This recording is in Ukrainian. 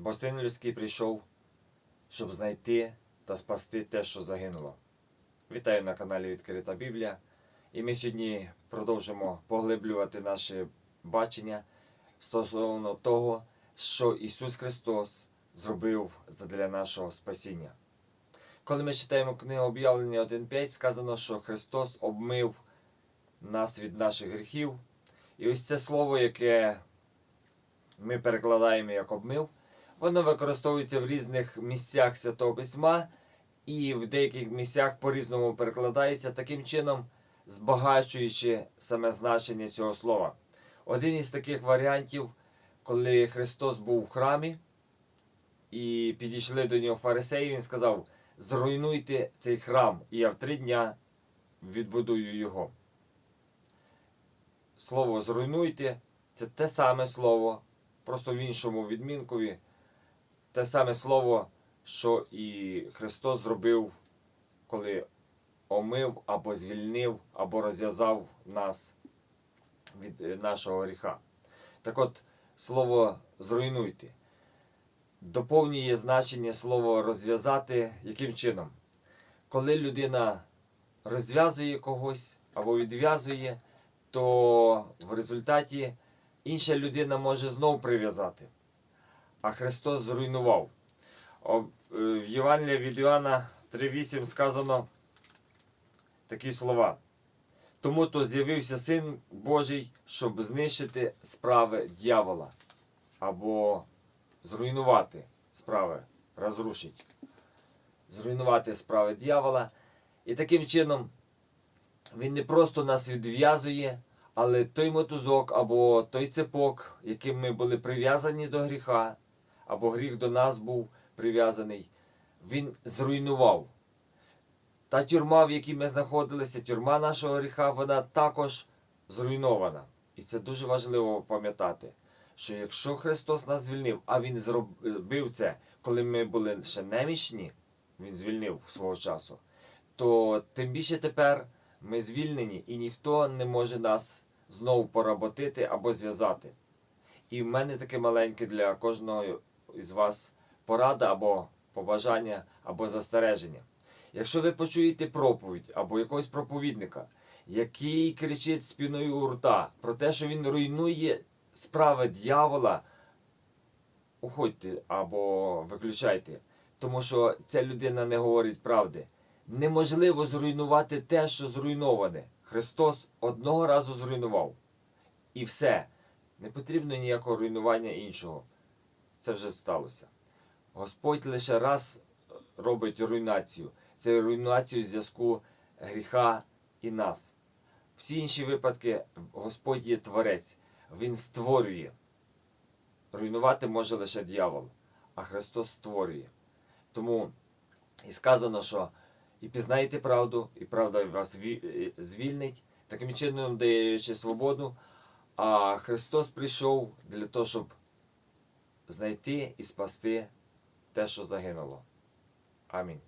бо син людський прийшов, щоб знайти та спасти те, що загинуло. Вітаю на каналі Відкрита Біблія. І ми сьогодні продовжимо поглиблювати наше бачення стосовно того, що Ісус Христос зробив для нашого спасіння. Коли ми читаємо книгу об'явлення 1.5, сказано, що Христос обмив нас від наших гріхів. І ось це слово, яке ми перекладаємо як обмив, воно використовується в різних місцях Святого Письма і в деяких місцях по-різному перекладається, таким чином збагачуючи саме значення цього слова. Один із таких варіантів, коли Христос був в храмі і підійшли до нього фарисеї, він сказав: Зруйнуйте цей храм, і я в три дня відбудую його. Слово зруйнуйте це те саме слово, просто в іншому відмінкові, те саме слово, що і Христос зробив, коли омив або звільнив, або розв'язав нас від е, нашого гріха. Так от, слово зруйнуйте доповнює значення слово розв'язати яким чином? Коли людина розв'язує когось або відв'язує, то в результаті інша людина може знов прив'язати. А Христос зруйнував. Е, В Євангелії від Іоанна 3.8 сказано такі слова. Тому то з'явився Син Божий, щоб знищити справи дьявола або зруйнувати справи, розрушить, зруйнувати справи дьявола. І таким чином він не просто нас відв'язує, але той мотузок або той цепок, яким ми були прив'язані до гріха, або гріх до нас був прив'язаний, він зруйнував. Та тюрма, в якій ми знаходилися, тюрма нашого гріха, вона також зруйнована. І це дуже важливо пам'ятати, що якщо Христос нас звільнив, а Він зробив це, коли ми були ще немічні, Він звільнив свого часу, то тим більше тепер ми звільнені і ніхто не може нас знову поработити або зв'язати. І в мене таке маленьке для кожного із вас порада або побажання, або застереження. Якщо ви почуєте проповідь або якогось проповідника, який кричить спіною у рта про те, що він руйнує справи дьявола, уходьте або виключайте, тому що ця людина не говорить правди. Неможливо зруйнувати те, що зруйноване. Христос одного разу зруйнував. І все. Не потрібно ніякого руйнування іншого. Це вже сталося. Господь лише раз робить руйнацію. Це руйнацію зв'язку гріха і нас. Всі інші випадки Господь є творець, Він створює. Руйнувати може лише дьявол, а Христос створює. Тому і сказано, що і пізнаєте правду, і правда вас звільнить, таким чином даючи свободу. А Христос прийшов для того, щоб знайти і спасти те, що загинуло. Амінь.